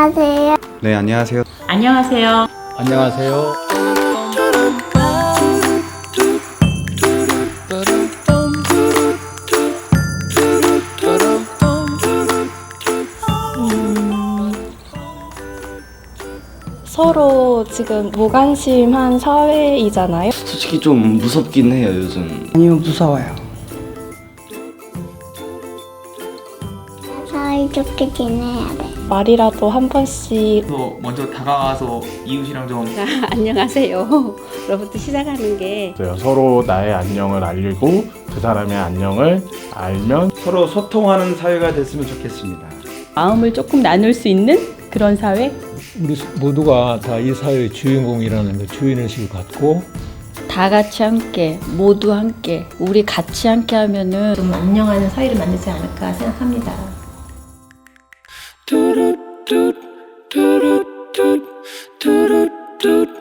안녕하세요. 네, 안녕하세요. 안녕하세요. 안녕하세요. 서로 지금 무관심한 사회이잖아요. 솔직히 좀 무섭긴 해요, 요즘. 아니요, 무서워요. 사이좋게 지내야 돼. 말이라도 한 번씩 또 먼저 다가가서 이웃이랑 좀 안녕하세요. 로부터 시작하는 게 있어요. 서로 나의 안녕을 알리고 그 사람의 안녕을 알면 서로 소통하는 사회가 됐으면 좋겠습니다. 마음을 조금 나눌 수 있는 그런 사회? 우리 모두가 다 이 사회의 주인공이라는 그 주인의식을 갖고 다 같이 함께 모두 함께 우리 같이 함께 하면은 좀 안녕하는 사회를 만들지 않을까 생각합니다. doot doot doot doot